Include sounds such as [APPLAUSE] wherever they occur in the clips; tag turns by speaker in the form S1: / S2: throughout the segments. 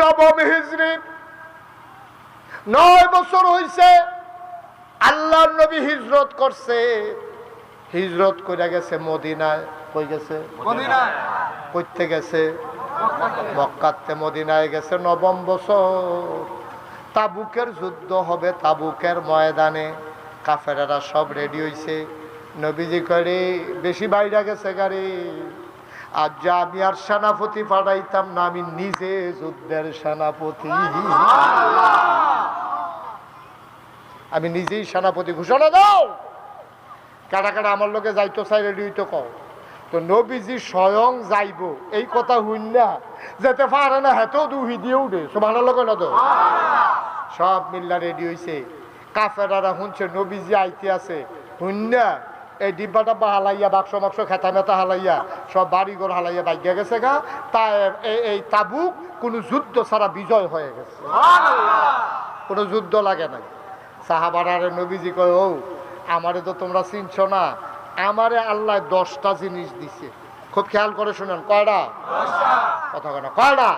S1: নবম হিজরি। নয় বছর হইছে আল্লাহ নবী হিজরত করছে। হিজরত করে গেছে মদিনায়। কই গেছে? কইতে গেছে? মক্কাতে। মদিনায় গেছে নবম বছর। তাবুকের যুদ্ধ হবে তাবুকের ময়দানে। কাফেরারা সব রেডি হইছে। নবীজি করে বেশি বাইরে গেছে গাড়ি। আর যা আমি আর সেনাপতি পাঠাইতাম না আমি নিজে যুদ্ধের সেনাপতি। আমি নিজেই সেনাপতি ঘোষণা দাও। কাটা কাটা আমার লোকে যাইতো চাই রেডি হইতো কও। তো নবীজি স্বয়ং যাইব। এই কথা হইন না যেতে পারে না হেতেও দুহি দিয়ে উঠে। সমান লোক না তো? সব মিল্লা রেডি হইছে। কাফেরারা শুনছে নবীজি আইতে আছে। হুন না এই ডিব্বা ডাব্বা হালাইয়া বাক্স বাক্স খেতা মেতা হালাইয়া সব বাড়ি ঘর হালাইয়া বাইকে গেছে গা। তাই এই- এই তাবুক কোনো যুদ্ধ ছাড়া বিজয় হয়ে গেছে। কোনো যুদ্ধ লাগে নাই। সাহাবারারে নবীজি কয় ও আমারে তো তোমরা চিনছ না। আমারে আল্লাহ দশটা জিনিস দিছে। খুব খেয়াল করে শুনেন কয়টা? কথা কেন কয়টা?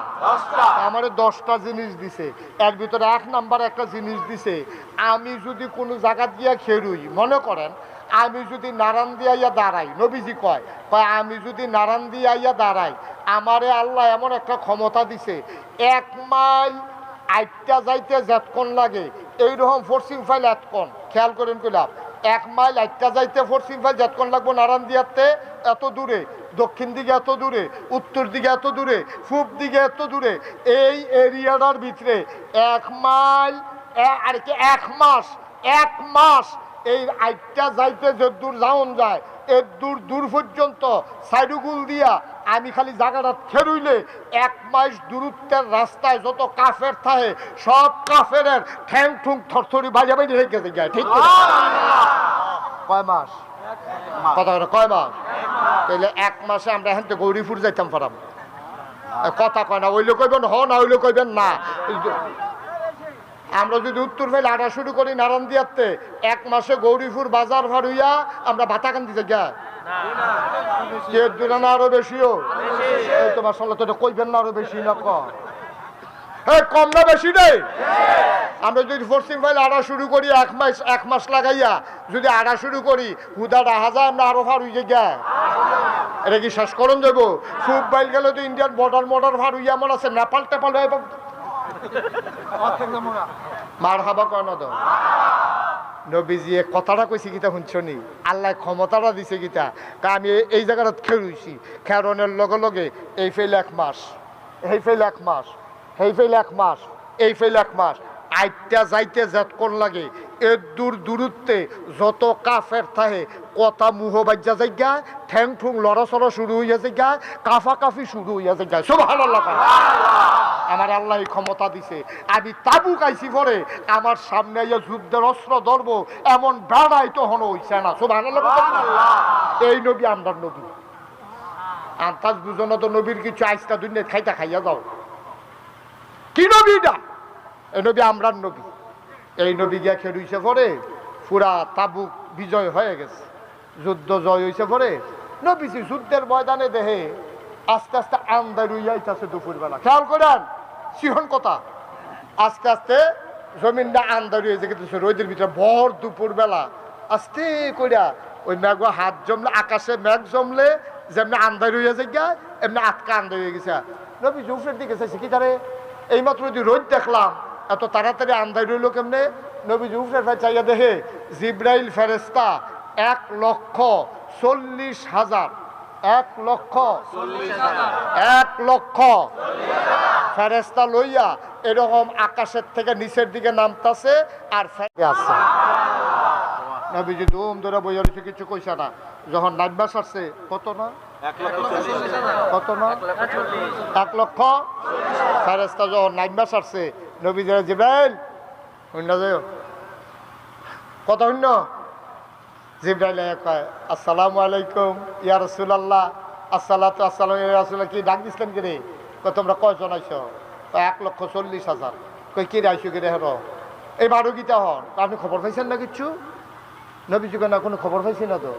S1: আমারে দশটা জিনিস দিছে। এর ভিতরে এক নাম্বার একটা জিনিস দিছে আমি যদি কোনো জায়গা দিয়া খেরুই মনে করেন আমি যদি নারান দিয়া ইয়া দাঁড়াই, নবীজি কয় কয়, আমি যদি নারান দিয়া ইয়া দাঁড়াই, আমারে আল্লাহ এমন একটা ক্ষমতা দিছে, এক মাইল আইটা যাইতে যেতক্ষণ লাগে, এইরকম ফোর্সিং ফাইল এতক্ষণ খেয়াল করেন কইলাম এক মাইল আইটা যাইতে ফোর্সিং ফাইল যেতক্ষণ লাগবো নারায়ণ দিয়াতে এত দূরে, দক্ষিণ দিকে এত দূরে, উত্তর দিকে এত দূরে, পূব দিকে এত দূরে, এই এরিয়াটার ভিতরে এক মাইল আর কি, এক মাস এক মাস এই আইটা যাইতে যে দূর যাওন যায় এর দূর দূর পর্যন্ত সাইডুগুল দিয়া আমি খালি জায়গাটা খেরুইলে এক মাইল দূরত্বের রাস্তায় যত কাফের থাকে, সব কাফের ঠ্যাং ঠুং থরথরি বাজা বাজে যায় ঠিক কয় মাস? কথা কয় মাস? তাহলে এক মাসে আমরা এখান থেকে গৌরীপুর যাইতাম পারাম কথা কয় না ওইলে কইবেন হ, না ওইলে কইবেন না। আমরা যদি উত্তর ফেলে আটা শুরু করি নারায়ণ দিয়াতে এক মাসে গৌরীপুর বাজার ভার হইয়া আমরা জায়গা চের দূরে না আরও বেশিও? তোমার সঙ্গে তো কইবেন না আরও বেশি, না কম কম না আমরা যদি শুরু করি, এক মাস এক মাস লাগাইয়া যদি আড়া শুরু করি আমরা আরও কি শেষ করুন যাব গেলে তো ইন্ডিয়ান বর্ডার মর্ডার ভার হইয়া মনে আছে নেপাল টেপাল হয়ে মার হাবা কয় না তো নবীজি কথাটা কইছি গীতা শুনছনি আল্লাহ ক্ষমতাটা দিছে গীতা তা আমি এই জায়গাটা খেরুইছি খেরনের লগে লগে এই ফেল এক মাস এই ফেল এক মাস এই ফেল এক মাস এই ফেল এক মাস আইটা যাইতে যতক্ষণ লাগে। এর দূর দূরত্বে যত কাফের থাকে কথা মুহ বাজ্যা যাইগা ঠ্যাং ঠুং লড়াচড়া শুরু হইয়া যাইগা কাফা কাফি শুরু হইয়া যাইগা সব ভালো লাগা আমার আল্লাহ ক্ষমতা দিছে। আমি তাবু কাইছি পরে আমার সামনে ইয়ে যুদ্ধের অস্ত্র ধরব এমন বেড়াই তো হনো হইছে না। সব এই নবী আমরা নবী। আন্তাজ বুঝো না তো নবীর কিছু আইসটা দুনিয়া খাইতা খাইয়া যাও। কি নবী নবীটা এই নবী আমরার নবী। এই নবী গিয়া খেলুইছে পরে পুরা তাবুক বিজয় হয়ে গেছে। যুদ্ধ জয় হয়েছে পরে নবীজি যুদ্ধের ময়দানে দেহে আস্তে আস্তে আন্দার উইয়াইতেছে দুপুরবেলা। খেয়াল করেন সিহন কথা। আস্তে আস্তে জমিনটা আন্দার হয়ে যেতেছে রোদের ভিতরে ভর দুপুরবেলা। আস্তে কইরা ওই মেঘ হাত জমলে আকাশে মেঘ জমলে যেমনি আন্দার হয়ে যায় গা, এমনি আটকা আন্দার হয়ে গেছে। নবী জুফের দিকে চাইছে কি তারে? এইমাত্র যদি রোদ দেখলাম এত তাড়াতাড়ি আন্দার রইল কেমনে? নবী জুফের ভাই চাইয়া দেখে জিব্রাইল ফেরেস্তা এক লক্ষ চল্লিশ হাজার। এক লক্ষ এক লক্ষ। ফেরেস্তা লইয়া এরকম আকাশের থেকে নিচের দিকে নামতাছে আর ফেরে আছে নবীজি ধুম ধরে বইয়া রয়েছে কিছু কইছে না। যখন নাইবা সারছে কত না? কত না? এক লক্ষ ফেরেস্তা যখন নাইবা সারছে নবীজি জিব্রাইল শূন্য যাও কত শূন্য? আসসালামু আলাইকুম আসসালাতু আসসালামু কি কি রে? তোমরা এক লক্ষ চল্লিশ হাজার। কই হন। আপনি পাইছেন না নবী যুগে কোনো খবর না তো?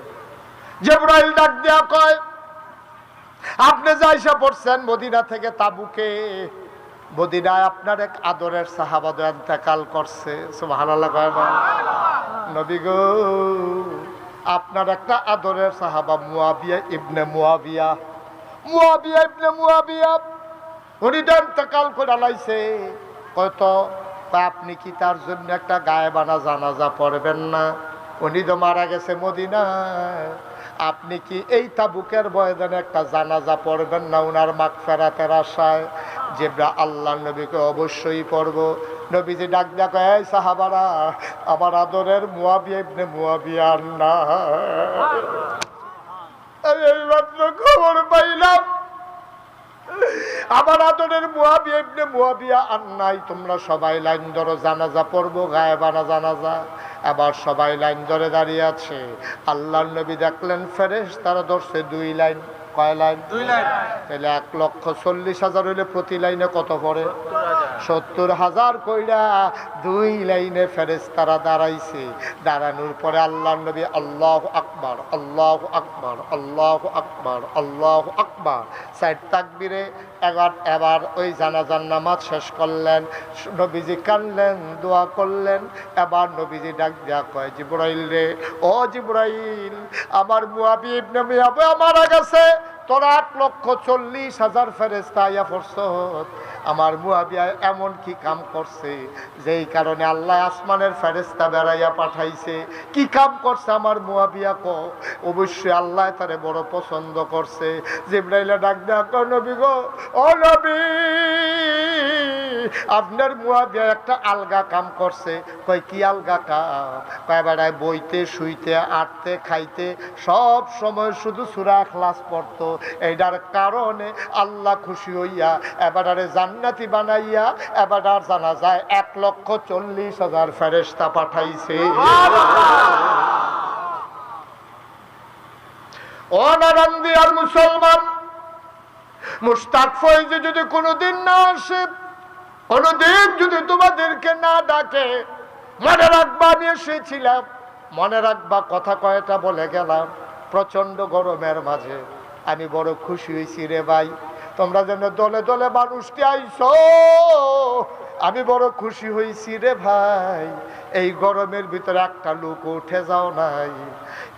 S1: ডাক কয়, আপনি যে আইসা পড়ছেন মদিনা থেকে তাবুকে, মদিনায় আপনার এক আদরের সাহাবাদ এন্তেকাল করছে। কয় নবী গো আপনার একটা আদরের সাহাবা, মুয়াবিয়া ইবনে মুয়াবিয়া। মুয়াবিয়া ইবনে মুয়াবিয়া, উনি তো এন্তেকাল করে লাইছে কত আপনি কি তার জন্য একটা গায়েবানা জানাজা পড়বেন না? উনি তো মারা গেছে মদিনায়। আপনি কি এই তাবুকের বয়দানে একটা জানাজা পড়বেন না উনার মাগ ফেরাতের আশায় যেটা আল্লাহ নবীকে অবশ্যই পড়ব। নবীজি ডাক ডাক এই সাহাবারা আমার আদরের মুয়াবিয়া ইবনে মুয়াবিয়া না। আমি এইমাত্র খবর পাইলাম আমার আদরের মুয়াবিয়া ইবনে মুয়াবিয়া আর নাই তোমরা সবাই লাইন ধরো জানাজা পড়ব গায়েবানা জানাজা। আবার সবাই লাইন ধরে দাঁড়িয়ে আছে। আল্লাহর নবী দেখলেন ফেরেশ তারা ধরছে দুই লাইন। কয় লাইন?
S2: দুই লাইন।
S1: তাহলে এক লক্ষ চল্লিশ হাজার হইলে প্রতি লাইনে কত পড়ে? সত্তর হাজার কইরা দুই লাইনে ফেরেস তারা দাঁড়াইছে। দাঁড়ানোর পরে আল্লাহ নবী আল্লাহ আকবার আল্লাহ আকবার আল্লাহ আকবার আল্লাহ আকবার। সাইড তাকবিরে এবার এবার ওই জানাজার নামাজ শেষ করলেন, নবীজি কানলেন দোয়া করলেন। এবার নবীজি ডাক দেয়া কয়, জিব্রাইল রে, ও জিব্রাইল, আমার মুয়াবি ইবনে মিয়াবে মারা গেছে। তোর আট লক্ষ চল্লিশ হাজার ফেরেস্তা আইয়া পড়ছত আমার মুয়াবিয়া এমন কি কাম করছে? যেই কারণে আল্লাহ আসমানের ফেরেস্তা বেড়াইয়া পাঠাইছে। কি কাম করছে আমার মুয়াবিয়া ক? অবশ্যই আল্লাহ তারে বড় পছন্দ করছে। জিব্রাইলা ডাক ডাক নবী গো, ও নবী, আপনার মুয়াবিয়া একটা আলগা কাম করছে। কয়, কি আলগা কাম? কয়, বেড়ায় বইতে, শুইতে, আটতে, খাইতে, সব সময় শুধু সুরা ক্লাস পড়তো। এইটার কারণে আল্লাহ খুশি হইয়া এবারে জান্নাতি বানাইয়া এবার জানা যায় এক লক্ষ চল্লিশ হাজার ফেরেস্তা পাঠাইছে। আর মুসলমান মুস্তাক ফয়েজে যদি কোনোদিন না আসে, কোনোদিন যদি তোমাদেরকে না ডাকে, মনে রাখবা আমি এসেছিলাম, মনে রাখবা কথা কয়টা বলে গেলাম প্রচণ্ড গরমের মাঝে। আমি বড় খুশি হয়েছি রে ভাই। তোমরা যেন দলে দলে মানুষটি আইছো। আমি বড় খুশি হয়েছি রে ভাই। এই গরমের ভিতরে একটা লোক উঠে যাও নাই।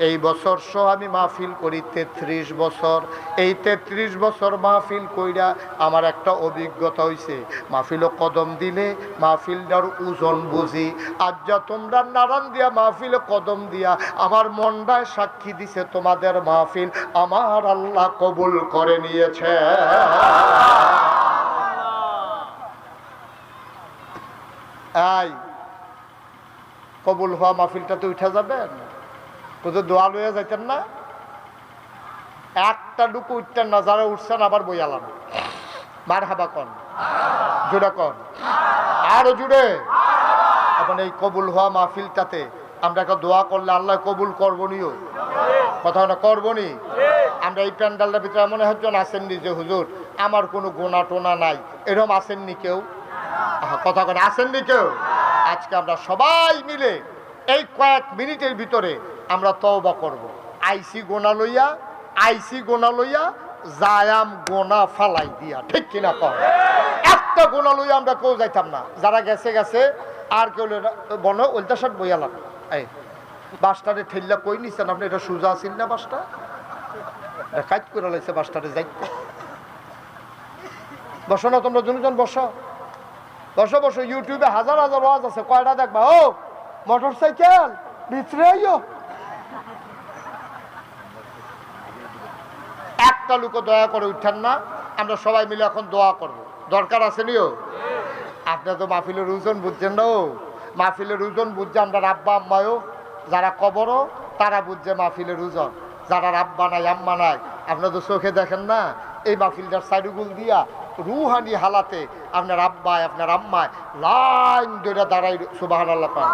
S1: এই বছর সহ আমি মাহফিল করি তেত্রিশ বছর। এই তেত্রিশ বছর মাহফিল কইরা আমার একটা অভিজ্ঞতা হয়েছে মাহফিলও কদম দিলে মাহফিলটার ওজন বুঝি। আজ যা তোমরা নারান দিয়া মাহফিলে কদম দিয়া আমার মনটায় সাক্ষী দিছে তোমাদের মাহফিল। আমার আল্লাহ কবুল করে নিয়েছে। এই কবুল হওয়া মাহফিলটাতে উঠে যাবেন কোথাও দোয়া লইয়া যাইতেন না, একটা ডুকু উঠতেন না, যারা উঠছেন আবার বইয়ালাম মার হাবা কন জুড়ে কন। আরও জুড়ে এখন এই কবুল হওয়া মাহফিলটাতে আমরা একটা দোয়া করলে আল্লাহ কবুল করবনিও কথা না? করবনি আমরা এই প্যান্ডালটার ভিতরে এমন একজন আসেননি যে হুজুর, আমার কোনো গোনা টোনা নাই। এরকম আসেননি কেউ। কথা কথা আসেননি কেউ? আজকে আমরা সবাই মিলে এই কয়েক মিনিটের ভিতরে আমরা তওবা করব। আইসি গোনা লইয়া, আইসি গোনা লইয়া, জায়াম গোনা ফালাই দিয়া, ঠিক কিনা কর একটা গোনা লইয়া আমরা কেউ যাইতাম না। যারা গেছে গেছে, আর কেউ বন ওলটা শার্ট বইয়ালাম। এই, বাসটারে ঠেললা কই নিছেন আপনি? এটা সোজা আছেন না বাসটা? কাজ করে লাইছে বাসটারে যাই বসো না তোমরা দুজন বসো। বসো বসো ইউটিউবে হাজার হাজার ওয়াজ আছে, কয়টা দেখবা? ও মোটর সাইকেল একটা লোক দয়া করে উঠেন না, আমরা সবাই মিলে এখন দোয়া করব। দরকার আছে নিও? আপনি তো মাহফিলের ওজন বুঝছেন না, ও। মাহফিলের ওজন বুঝছে আমরা আব্বা আম্মায়ও, যারা কবরও, তারা বুঝছে মাহফিলের ওজন। যারা রাব্বা নাই, আম্মা নাই আপনার তো চোখে দেখেন না, এই মাহফিলটার সাইডুগুল দিয়া রুহানি হালাতে আপনার আব্বায় আপনার আম্মায় লাইন ধরে দাঁড়াই সুবাহান আল্লাহ পান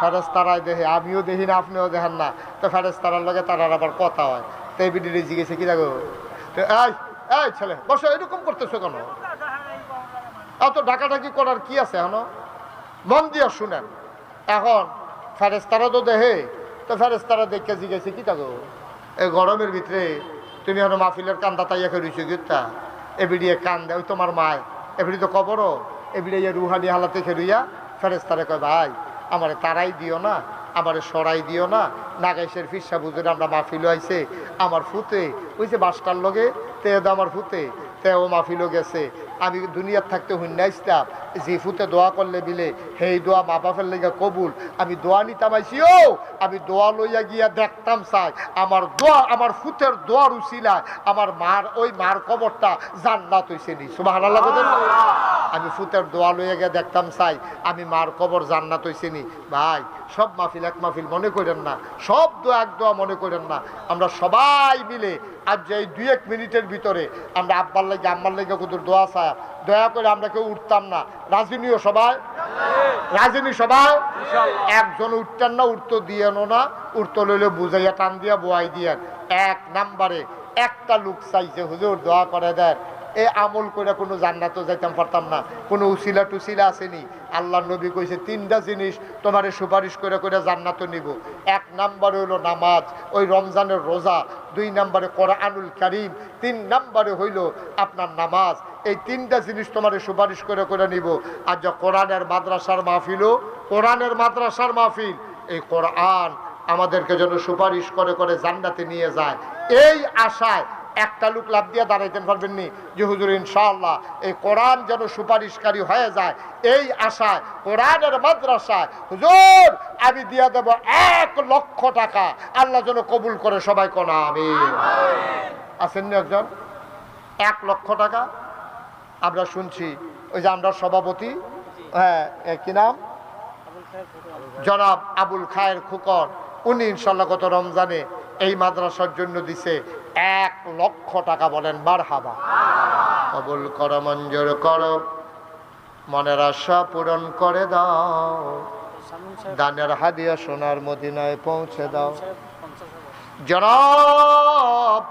S1: ফেরেস তারাই দেখে আমিও দেখি না আপনিও দেখেন না। তো ফেরেস তারার লগে তারার আবার কথা হয়। তো এই বিডিরে জিজ্ঞেসে কি দেখো? তো এই এই ছেলে বসো এরকম করতেছো কেন? এত ডাকাডাকি করার কি আছে এখন? মন দিয়া শুনেন। এখন ফেরেস্তারা তো দেহে তো ফেরেস্তারা দেখে জিজ্ঞেসে কি থাকো এই গরমের ভিতরে তুমি এখন মাহফিলের কান্দা তাইয়াকে রুইছো গিতা এ বিড়িয়ে কান দেয় ওই তোমার মায়, এবিডি তো কবরও এবিডিয়ে রুহানি হালাতে খেলুইয়া ফেরেস্তারে কয়, ভাই, আমারে তারাই দিও না, আমারে সরাই দিও না, নাগাইশের ফিরসা বুঝে আমরা মাহফিল আইছে আমার ফুতে, ওই যে বাসটার লগে, তে আমার ফুতে, তেও মাহফিলও গেছে, আমি দুনিয়ার থাকতে হুন্না ইসলাম যে ফুতে দোয়া করলে বিলে হেই দোয়া মা বাপের লেগে কবুল। আমি দোয়া নিতাম ও আমি দোয়া লইয়া গিয়া দেখতাম চাই। আমার দোয়া আমার ফুতের দোয়ার উচিলায় আমার মার ওই মার কবরটা জান্নাত হইছে নি। সুবাহ আমি ফুতের দোয়া লইয়া গিয়া দেখতাম চাই। আমি মার কবর জান্নাত হইছে নি? ভাই, সব মাহফিল এক মাহফিল মনে করেন না। সব দোয়া এক দোয়া মনে করেন না। আমরা সবাই মিলে আজ এই দুই এক মিনিটের ভিতরে আমরা আব্বার লেগে, আম্মার লেগে কত দোয়া চায় দয়া করে আমরা কেউ উঠতাম না। রাজনীতিও সবাই? রাজনী সবাই? একজন উঠতেন না উঠতো দিয়েনো না। উঠতো লইলে বুঝাইয়া টান দিয়া বোয়াই দিয়েন। এক নাম্বারে একটা লোক চাইছে হুজুর দোয়া করে দেন। এ আমল করে কোনো জান্নাতও যাইতাম পারতাম না। কোনো উসিলা টুসিলা আসেনি। আল্লাহ নবী কইছে তিনটা জিনিস তোমারে সুপারিশ করে করে জান্নাত নিব। এক নাম্বারে হইল নামাজ ওই রমজানের রোজা। দুই নাম্বারে কোরআনুল কারিম। তিন নাম্বারে হইল আপনার নামাজ। এই তিনটা জিনিস তোমার সুপারিশ করে করে নিব। আর যা কোরআনের মাদ্রাসার মাহফিলও, কোরআনের মাদ্রাসার মাহফিল, এই কোরআন আমাদেরকে যেন সুপারিশ করে করে জান্নাতে নিয়ে যায়। এই আশায় একটা লোক লাভ দিয়ে দাঁড়াইতেন, পারবেন নি? যে হুজুর, ইনশাআল্লাহ, এই কোরআন যেন সুপারিশকারী হয়ে যায়। এই আশায়, কোরআনের মাদ্রাসায়, হুজুর, আমি দিয়ে দেব এক লক্ষ টাকা। আল্লাহ যেন কবুল করে সবাই কোনা আমি আছেন একজন? এক লক্ষ টাকা? আমরা শুনছি। ওই যে আমরা সভাপতি। হ্যাঁ কি নাম? জনাব আবুল খায়ের খুকর উনি ইনশাল্লাহ গত রমজানে এই মাদ্রাসার জন্য দিছে এক লক্ষ টাকা বলেন বার হাবা কবুল কর, মঞ্জুর কর। মনের আশা পূরণ করে দাও। দানের হাদিয়া সোনার মদিনায় পৌঁছে দাও। জনাব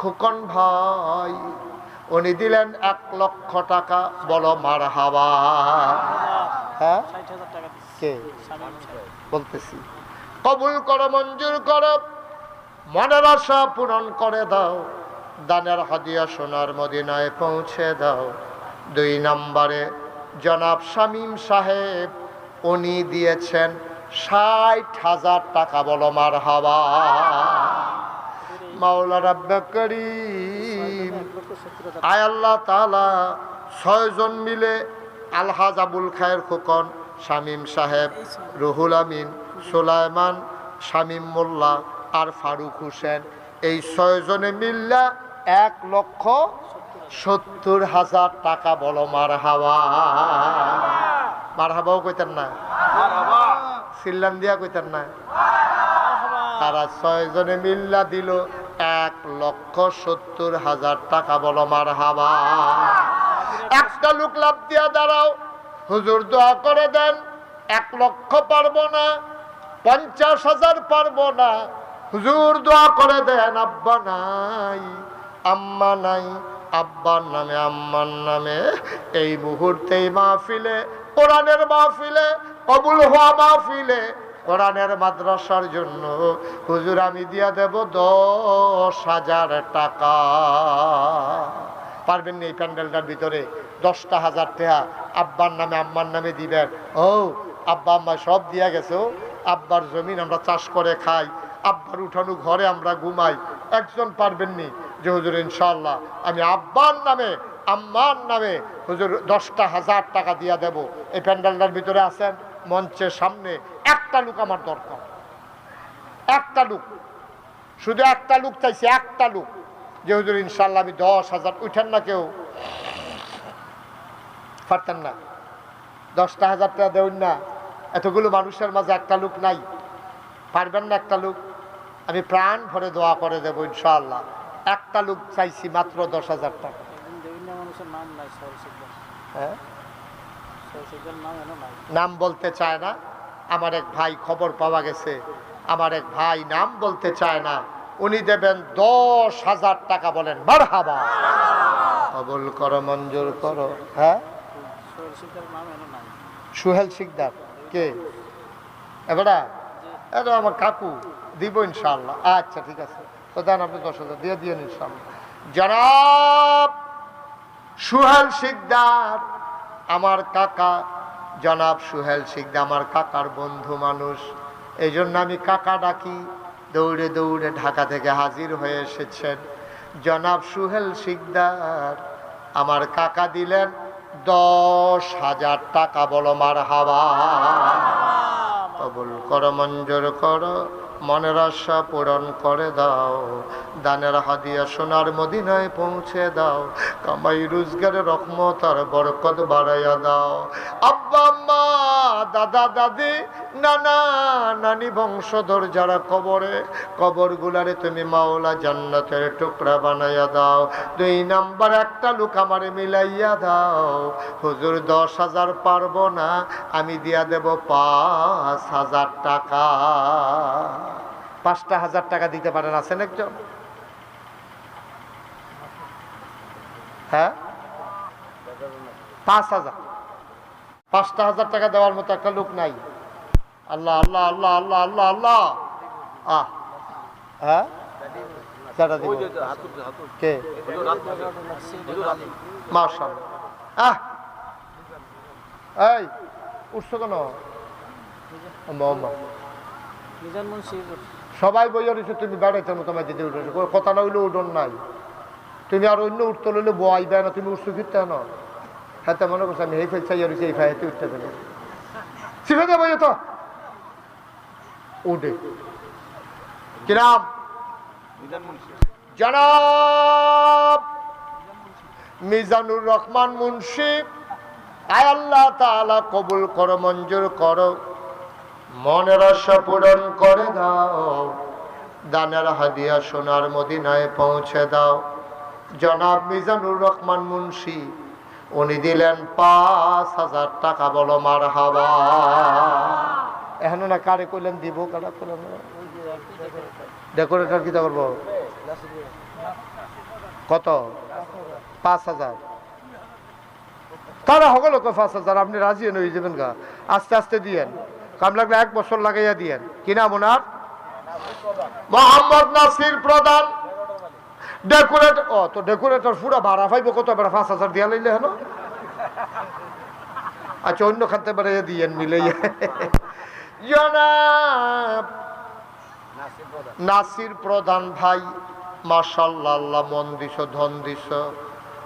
S1: খুকন ভাই উনি দিলেন এক লক্ষ টাকা, বলো মার হাওয়া হ্যাঁ বলতেছি। কবুল করো, মঞ্জুর করো, মনের আশা পূরণ করে দাও, দানের হাদিয়া সোনার মদিনায় পৌঁছে দাও। দুই নম্বরে, জনাব শামীম সাহেব, উনি দিয়েছেন ষাট হাজার টাকা, বলো মার হাওয়া মাওলা রাব্বা করিম। আয় আল্লাহ তালা ছয়জন মিলে আলহাজ আবুল খায়ের খোকন শামীম সাহেব রুহুল আমিন সুলাইমান শামীম মোল্লা আর ফারুক হোসেন। এই ছয়জনে মিল্লা এক লক্ষ সত্তর হাজার টাকা বলো মার হাওয়া মার হাওয়াও কইতেন না? সিল্লান দিয়া কইতেন না? তারা ছয়জনে মিল্লা দিল এক লক্ষ সত্তর হাজার টাকা বলো মার হাবা একটা লোক লাভ দিয়া দাঁড়াও, হুজুর দোয়া করে দেন, এক লক্ষ পারব না, পঞ্চাশ হাজার পারব না। হুজুর দোয়া করে দেন, আব্বা নাই, আম্মা নাই, আব্বার নামে, আম্মার নামে। এই মুহূর্তেই মাহফিলে, কোরআনের মাহফিলে, কবুল হওয়া মাহফিলে কোরআনের মাদ্রাসার জন্য। হুজুর, আমি দিয়া দেব দশ হাজার টাকা। পারবেন না এই প্যান্ডেলটার ভিতরে? দশটা হাজার টাকা আব্বার নামে, আম্মার নামে দিবেন। ও, আব্বা, আম্মা সব দিয়া গেছে আব্বার জমিন আমরা চাষ করে খাই। আব্বার উঠানো ঘরে আমরা ঘুমাই। একজন পারবেন নি? যে হুজুর ইনশাল্লাহ আমি আব্বার নামে, আম্মার নামে হুজুর দশটা হাজার টাকা দিয়া দেব। এই প্যান্ডেলটার ভিতরে আছেন? মঞ্চের সামনে একটা লোক আমার দরকার। একটা লোক। শুধু একটা লোক চাইছে একটা লোক। যে হুজুর ইনশাল্লাহ আমি দশ হাজার উঠেন না কেউ। পারতেন না। দশটা হাজার টাকা দেউন না। এতগুলো মানুষের মাঝে একটা লোক নাই। পারবেন না একটা লোক। আমি প্রাণ ভরে দোয়া করে দেবো ইনশাল্লাহ একটা লোক চাইছি মাত্র দশ হাজার টাকা। হ্যাঁ? নাম বলতে চায় না। আমার এক ভাই খবর পাওয়া গেছে। আমার এক ভাই নাম বলতে চায় না। উনি দেবেন দশ হাজার টাকা বলেন। বার হাবা কবল করো মঞ্জুর করো। হ্যাঁ? সুহেল শিকদার। কে? এবারা? এটা আমার কাকু। দিব ইনশাল্লাহ আচ্ছা ঠিক আছে। তো দেন আপনি দশ হাজার। দিয়ে দিয়ে ইনশাল্লাহ জনাব সুহেল শিকদার। আমার কাকা জনাব সুহেল সিকদা আমার কাকার বন্ধু মানুষ। এই জন্য আমি কাকা ডাকি দৌড়ে দৌড়ে ঢাকা থেকে হাজির হয়ে এসেছেন। জনাব সুহেল সিকদার আমার কাকা দিলেন দশ হাজার টাকা বলো মার হাওয়া কবুল করো মঞ্জুর করো। মনের আশা পূরণ করে দাও। দানের হাদিয়া সোনার মদিনায় পৌঁছে দাও। কামাই রোজগারের রকম তার বরকত বাড়াইয়া দাও। আব্বা, আম্মা দাদা, দাদি, নানা, নানি বংশধর যারা কবরে কবর গুলারে তুমি মাওলা জান্নাতের টুকরা বানাইয়া দাও। দুই নাম্বার একটা লোক আমারে মিলাইয়া দাও। হুজুর, দশ হাজার পারব না, আমি দিয়া দেব পাঁচ হাজার টাকা। পাঁচটা হাজার টাকা দিতে পারেন, আছেন একজন? হ্যাঁ? পাঁচ হাজার। পাঁচটা হাজার টাকা দেওয়ার মতো একটা লোক নাই। আল্লাহ আল্লাহ আল্লাহ আল্লাহ আল্লাহ আল্লাহ। আহ। হ্যাঁ? কে? আহ। এই কেন? সবাই বইয়া রয়েছে তুমি বেড়াইতে মতো তোমার দিদি উঠেছো কথা না হইলে উঠোন নাই। তুমি আর অন্য উঠতে লইলে বয়াইবে না, তুমি উঠছো ফিরতে না। হ্যাঁ মনে করছ আমি এই ফেল চাইয়া রয়েছি এই ফাইতে উঠতে দেবে। শিখে দেবো তো উঠে। কিরাম। জনাব মিজানুর রহমান মুন্সি, আয় আল্লাহ তাআলা কবুল করো, মঞ্জুর করো। মনের আশা পূরণ করে দাও। দানের হাদিয়া সোনার মদিনায় পৌঁছে দাও। জনাব মিজানুর রহমান মুন্সি উনি দিলেন পাঁচ হাজার টাকা বলো মার হাওয়া এখন না কারে কইলেন দিব কারা কইলেন ডেকোরেটর কি করব? কত? পাঁচ হাজার। তারা সকল পাঁচ হাজার আপনি রাজি হয়ে যাবেন গা। আস্তে আস্তে দিয়েন। কাম লাগলে এক বছর লাগাইয়া দিয়েন। কি নাম ওনার? মোহাম্মদ নাসির প্রধান। ডেকোরেটর ও, তো ডেকোরেটর পুরা ভাড়া পাইব কত বেড়া পাঁচ হাজার দিয়া লইলে হেন? আচ্ছা অন্য খাতে বেড়াইয়া দিয়েন মিলাইয়া জনাব নাসির প্রধান ভাই আল্লাহ মন দিস ধন দিস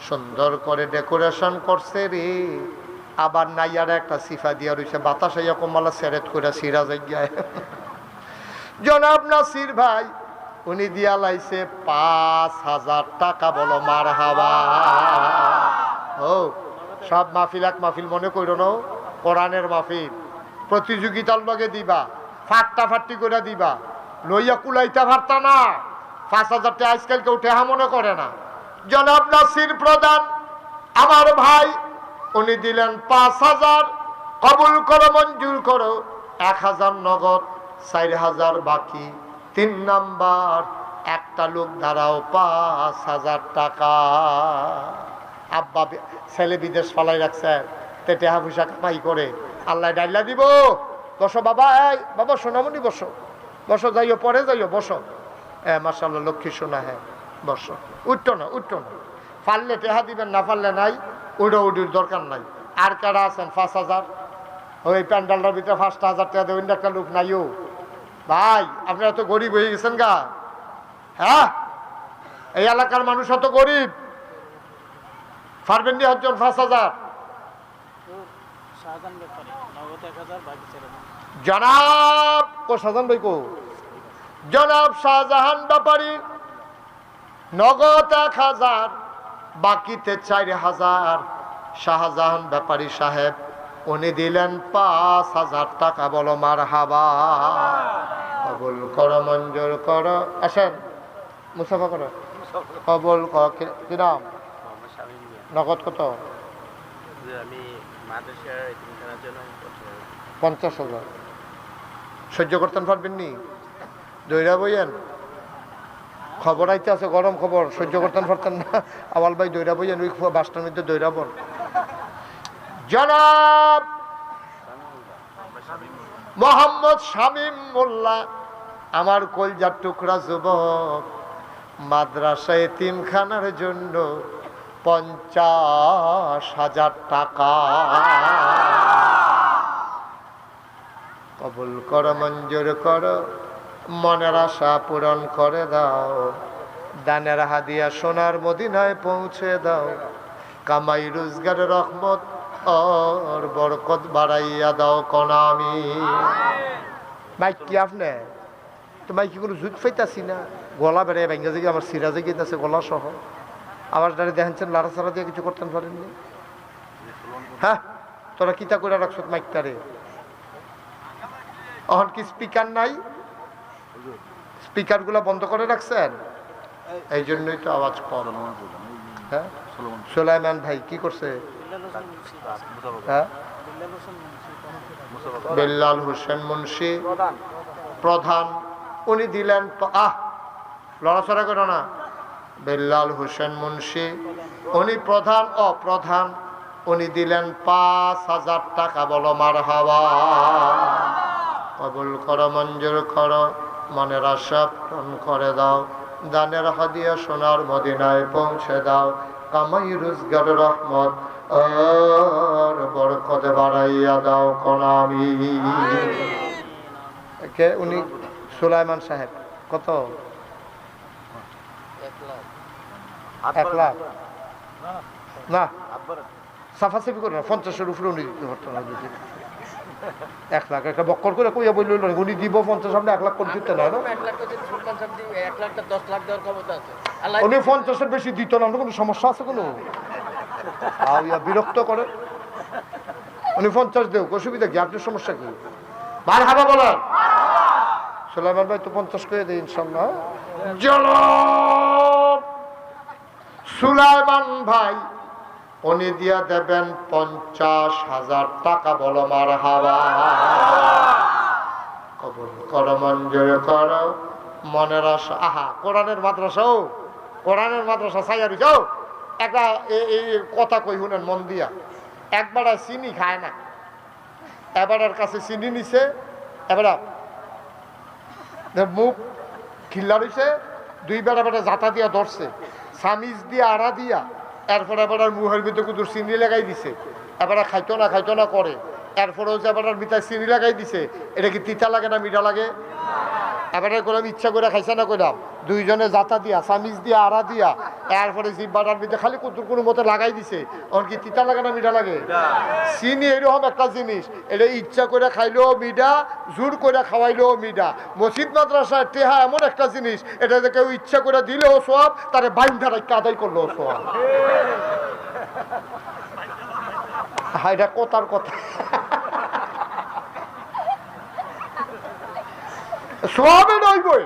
S1: সুন্দর করে ডেকোরেশন করছে রে। আবার নাইয়ার একটা সিফা দিয়া রয়েছে বাতাস কমালা সেরেট করে সিরা জায়গায় জনাব নাসির ভাই উনি দিয়া লাইছে পাঁচ হাজার টাকা বলো মার হাওয়া ও, সব মাহফিল এক মাহফিল মনে করো না কোরআনের মাহফিল। প্রতিযোগিতার লগে দিবা, ফাট্টা ফাট্টি করে দিবা। লইয়া কুলাইতে পারতা না। পাঁচ হাজার টাকা আজকাল কেউ টেহা মনে করে না। জনাব নাসির প্রধান, আমার ভাই, উনি দিলেন পাঁচ হাজার। কবুল করো, মঞ্জুর করো, এক হাজার নগদ, চার হাজার বাকি। তিন নাম্বার, একটা লোক দাঁড়াও, পাঁচ হাজার টাকা। আব্বা ছেলে বিদেশ ফালাই রাখছে, তে টেহা পয়সা কামাই করে। আল্লাহ ডাইলা দিব। বসো বাবা, এই, বাবা, সোনামণি বসো। বসো, যাইও, পরে যাইও, বসো। হ্যাঁ মার্শাল্লাহ লক্ষ্মী সোনা হ্যাঁ বসো। উঠতো না উঠতো না। পারলে টেহা দিবেন, না পারলে নাই, উডো উডির দরকার নাই। আর কারা আছেন? পাঁচ হাজার। ওই প্যান্ডালটার ভিতরে পাঁচটা হাজার টাকা দেবেন, একটা লোক নাইও। ভাই, আপনারা তো গরিব হয়ে গেছেন গা। হ্যাঁ? এই এলাকার মানুষ অত গরিব। পারবেন নি হচ্ছেন পাঁচ হাজার? জনাব, ও সাজান ভাই কো জনাব শাহজাহান ব্যাপারী, নগদ এক হাজার, বাকিতে চার হাজার, শাহজাহান ব্যাপারী সাহেব। উনি দিলেন পাঁচ হাজার টাকা বলো মার হাবা কবুল করো মঞ্জুর করো। আসেন মুসাফা করো। কবুল কর কি- কি নাম?
S3: মোহাম্মদ শামীম মিয়া।
S1: নগদ কত পঞ্চাশ হাজার। সহ্য করতেন পারবেন নি? দৈরা বইয়েন? খবর আইতে আছে গরম খবর। সহ্য করতেন পারতেন না। আওয়াল ভাই দৈরা বইয়েন ওই বাসটার মধ্যে দৈরা বল। জনাব মোহাম্মদ শামীম মোল্লা, আমার কলজার টুকরা যুবক, মাদ্রাসায় এতিমখানার জন্য পঞ্চাশ হাজার টাকা। কবুল কর, মঞ্জুর কর, মনের আশা পূরণ করে দাও। দানের হাদিয়া সোনার মদিনায় পৌঁছে দাও। কামাই রোজগার, রহমত আর বরকত বাড়াইয়া দাও কনামি। ভাই, কি আপনি? তো ভাই, কি কোনো জুত পাইতাছি না? গলা বেড়ে ভেঙে যে আমার সিরাজে গিয়েছে গলা সহ। আবার দাঁড়িয়ে দেখেন লাড়াচাড়া দিয়ে কিছু করতেন পারেননি হ্যাঁ তোরা কিতা করে রাখছো মাইকটারে? এখন কি স্পিকার নাই? স্পিকারগুলো বন্ধ করে রাখছেন? এই জন্যই তো আওয়াজ কম। হ্যাঁ? সোলাইমান ভাই, কি করছে?
S2: বিল্লাল হোসেন মুন্সি
S1: প্রধান। উনি দিলেন আহ লড়াচড়া করো না। বেল্লাল হোসেন মুন্সি উনি প্রধান ও প্রধান। উনি দিলেন পাঁচ হাজার টাকা বলো মার হাওয়া কবুল করো মঞ্জুর করো মনের আশা পূরণ করে দাও। দানের হাদিয়া সোনার মদিনায় পৌঁছে দাও। কামাই রোজগার রহমত আর বরকত বাড়াইয়া দাও কনামি কে? উনি সুলাইমান সাহেব। কত? এক লাখ। না। সাফাসাফি করে না পঞ্চাশের উপরে উনি দিতে পারতো না এক লাখ একটা বক্কর করে কইয়া বলল উনি দিব পঞ্চাশ আপনি এক লাখ করে দিতে না উনি পঞ্চাশের বেশি দিত না কোনো সমস্যা আছে কোনো? বিরক্ত করে। উনি পঞ্চাশ দেও অসুবিধা কি? আপনার সমস্যা কি? বার হাবা বলেন সুলাইমান ভাই, তো পঞ্চাশ করে দেয় ইনশাল্লাহ। জনাব সুলাইমান ভাই, উনি দিয়া দেবেন পঞ্চাশ হাজার টাকা বলো মার হাওয়া কবুল করো, মঞ্জুর করো। মনের আহা, কোরআনের মাদ্রাসাও, কোরআনের মাদ্রাসা সাইয়ারি যাও একটা এই কথা কই শুনেন, মন দিয়া। একবার চিনি খায় না। এবারের কাছে চিনি নিছে, এবার মুখ খিল্লা রইছে দুই বেড়া বেড়া জাতা দিয়া ধরছে। সামিজ দিয়া, আড়া দিয়া, এরপরে এবার মুহের ভিতরে কুদুর চিনি লাগাই দিছে। এবার খাইতো না খাইতো না করে। এরপরে হচ্ছে এবার ভিতরে চিনি লাগাই দিছে, এটা কি তিতা লাগে না মিঠা লাগে? এবারে করলাম ইচ্ছা করে খাইছে না কইলাম? দুইজনে জাতা দিয়া সামিজ দিয়া আড়া দিয়া এরপরে জিব্বাটার ভিতরে খালি কুতুর কোনো মতো লাগাই দিছে। এখন কি তিতা লাগে না মিঠা লাগে? চিনি এরকম একটা জিনিস এটা ইচ্ছা করে খাইলেও মিডা জোর করে খাওয়াইলেও মিডা মসজিদ মাদ্রাসায় টেহা এমন একটা জিনিস এটা যে কেউ ইচ্ছা করে দিলেও সব তারে বাইন্ধা রাখতে আদায় করলেও সব [LAUGHS] হ্যাঁ এটা কথার কথা। সবে নইবই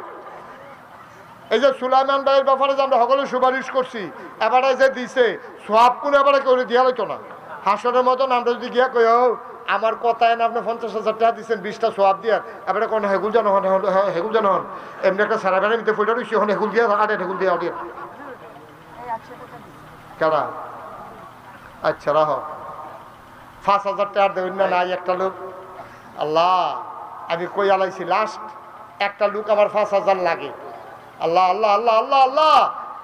S1: এই যে সুলাইমান ভাইয়ের ব্যাপারে আমরা সকলে সুপারিশ করছি, এবারে যে দিছে, সব কোন এবারে কেউ দিয়া হইতো না। হাসনের মতন আমরা যদি গিয়া কই আমার কথায় না আপনি পঞ্চাশ হাজার টাকা দিচ্ছেন বিশটা সোয়াব দিয়ার এবারে কোন হেগুল জানো হন হে- হেগুল জানো হন এমনি একটা সারা বেড়ে নিতে ফুটে রইছি হন হেগুল দিয়া আটে হেগুল দিয়া অডিয়ে কেডা? আচ্ছা রাহ পাঁচ হাজার টাকার দেবেন না, নাই একটা লোক। আল্লাহ, আমি কই আলাইছি, লাস্ট একটা লোক আমার পাঁচ হাজার লাগে। আল্লাহ আল্লাহ আল্লাহ আল্লাহ আল্লাহ।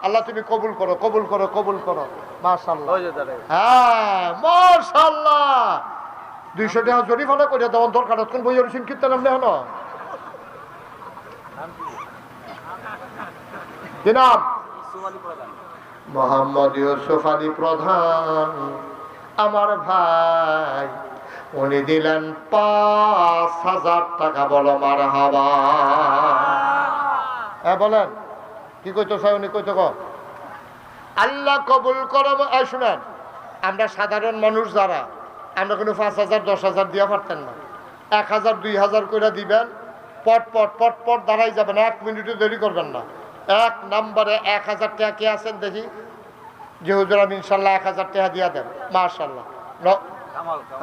S1: আল্লাহ তুমি কবুল করো কবুল করো কবুল করো। হ্যাঁ মাশাল্লাহ দুইশো টাকা জরিমানা করে দেওয়ার দরকার কোন বই রয়েছেন কীর্তন আপনি হলো কি নাম? মোহাম্মদ ইউসুফ আলী প্রধান। আমার ভাই উনি দিলেন পাঁচ হাজার টাকা বলো মার হাবা হ্যাঁ বলেন কি কইতো চাই উনি কইতো ক? আল্লাহ কবুল করো শুনেন আমরা সাধারণ মানুষ যারা আমরা কোনো পাঁচ হাজার দশ হাজার দিয়া পারতেন না। এক হাজার দুই হাজার করে দিবেন পট পট পট পট দাঁড়াই যাবেন এক মিনিটও দেরি করবেন না। এক নম্বরে এক হাজার টাকা কে আছেন দেখি? যে হুজুর আমি ইনশাল্লাহ এক হাজার টাকা দিয়া দেন মাশাল্লাহ।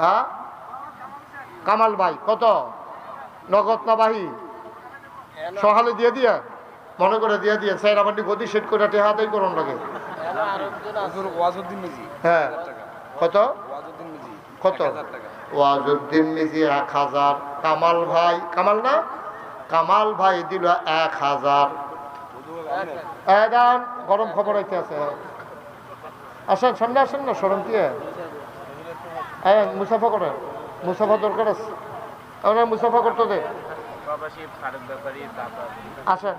S1: হ্যাঁ? কামাল ভাই, কত? নগদ না সকালে দিয়ে দিয়ে? মনে করে দিয়ে দিয়ে, স্যার আমার গতি সেট করে টেহা দেই করুন লাগে। হ্যাঁ। কত? কত? ওয়াজুদ্দিন নিজে এক হাজার। কামাল ভাই, কামাল না? কামাল ভাই দিল এক হাজার। এদান গরম খবর হইতে আছে। আসেন, সামনে আসেন না সরম কি মুসাফা করেন। মুসাফা দরকার আছে? আমরা মুসাফা করতে দে। আসেন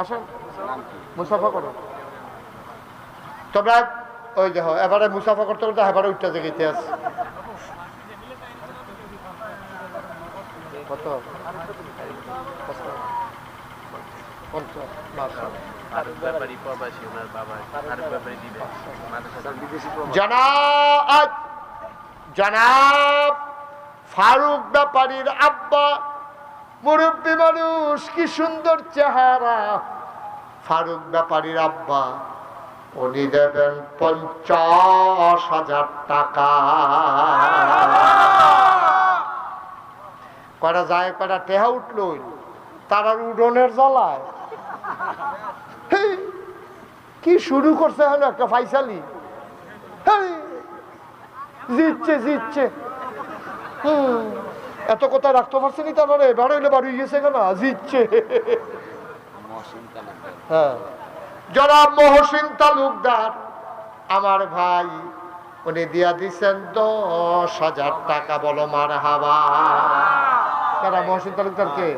S1: আসেন। মুসাফা করো। তোমরা ওই দেখো এবারে মুসাফা করতে করতে এবারে উঠতে যে গেতে আছে। কত? জনাব! জনাব! ফারুক ব্যাপারীর আব্বা, মুরব্বী মানুষ, কি সুন্দর চেহারা। ফারুক ব্যাপারীর আব্বা, উনি দেবেন পঞ্চাশ হাজার টাকা। কটা যায় কটা টেহা উঠল তারার উডনের জ্বালায়। কি শুরু করছে হলো একটা ফাইসালি। জিতছে জিতছে। এত কথা রাখতে পারছে নি তারা রে বাড়ি গেছে কেন জিতছে হ্যাঁ জনাব মহসিন তালুকদার আমার ভাই উনি দিয়া দিচ্ছেন দশ হাজার টাকা বলো মার হাওয়া তারা মহসিন তালুকদার কে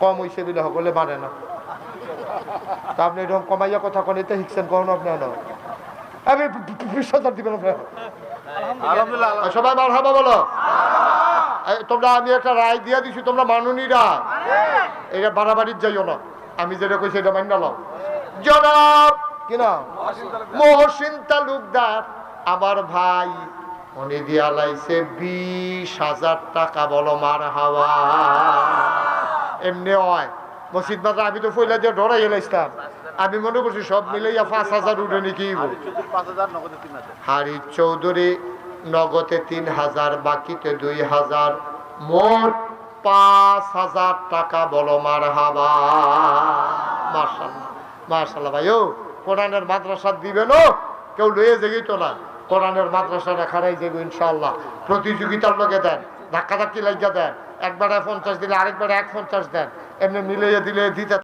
S3: কমে
S1: হইছে বলে সকলে মানে না তা আপনি এরকম কমাইয়া কথা কন এতে শিখছেন কখন আপনি আমি বিশ হাজার দিবেন আপনার সবাই মার হাবা বলো তোমরা আমি একটা রায় দিয়া দিছি তোমরা মানুনিরা এটা? বাড়াবাড়ির যাইও না। আমি যেটা কইছি এটা মান্য নাও জনাব কি না মহসিন তালুকদার। আমার ভাই উনি দিয়া লাইছে বিশ হাজার টাকা বলো মার হাওয়া এমনি হয়। মসজিদ মাত্র আমি তো ফইলা দিয়ে ডরাই এলাইছিলাম আমি মনে করছি সব মিলাইয়া পাঁচ হাজার উঠে নাকি হারি চৌধুরী নগদে তিন হাজার বাকিতে দুই হাজার। মোট পাঁচ হাজার টাকা বলো মার হাবা মার্শাল্লাহ মার্শাল্লাহ ভাই ও কোরআনের মাদ্রাসা দিবেন ও কেউ লয়ে জেগেই তো না। কোরআনের মাদ্রাসাটা খারাই যাব ইনশাল্লাহ প্রতিযোগিতার লোকে দেন ধাক্কা ধাক্কি লাগিয়া দেন। একবারে পঞ্চাশ দিলে আরেকবারে এক পঞ্চাশ দেন। এমনি মিলিয়ে দিলে দিতে